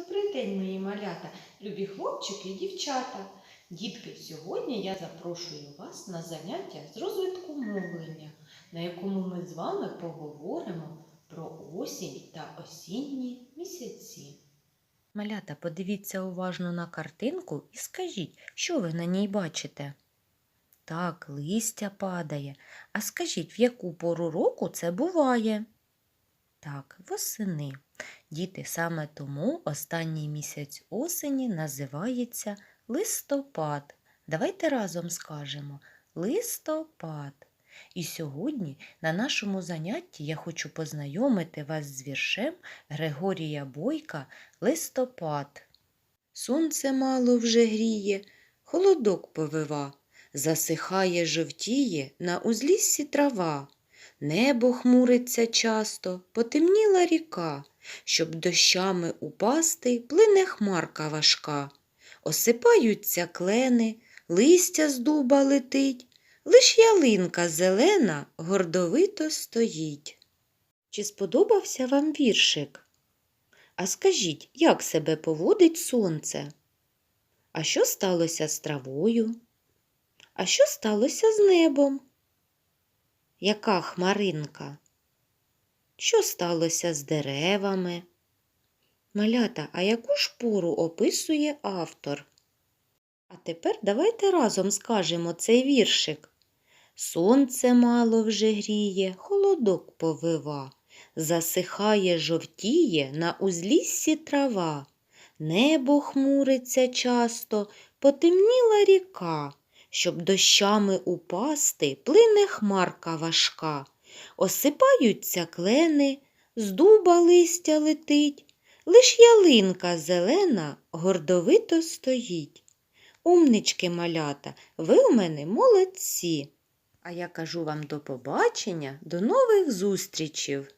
Добрий день, мої малята, любі хлопчики і дівчата. Дітки, сьогодні я запрошую вас на заняття з розвитку мовлення, на якому ми з вами поговоримо про осінь та осінні місяці. Малята, подивіться уважно на картинку і скажіть, що ви на ній бачите? Так, листя падає. А скажіть, в яку пору року це буває? Так, восени. Діти, саме тому останній місяць осені називається листопад. Давайте разом скажемо листопад. І сьогодні на нашому занятті я хочу познайомити вас з віршем Григорія Бойка Листопад. Сонце мало вже гріє, холодок повива, засихає, жовтіє на узліссі трава. Небо хмуриться часто, потемніла ріка, щоб дощами упасти, плине хмарка важка. Осипаються клени, листя з дуба летить, лиш ялинка зелена гордовито стоїть. Чи сподобався вам віршик? А скажіть, як себе поводить сонце? А що сталося з травою? А що сталося з небом? Яка хмаринка? Що сталося з деревами? Малята, а яку ж пору описує автор? А тепер давайте разом скажемо цей віршик. Сонце мало вже гріє, холодок повива, засихає, жовтіє на узліссі трава. Небо хмуриться часто, потемніла ріка, щоб дощами упасти, плине хмарка важка. Осипаються клени, з дуба листя летить, лиш ялинка зелена гордовито стоїть. Умнички малята, ви у мене молодці. А я кажу вам до побачення, до нових зустрічів.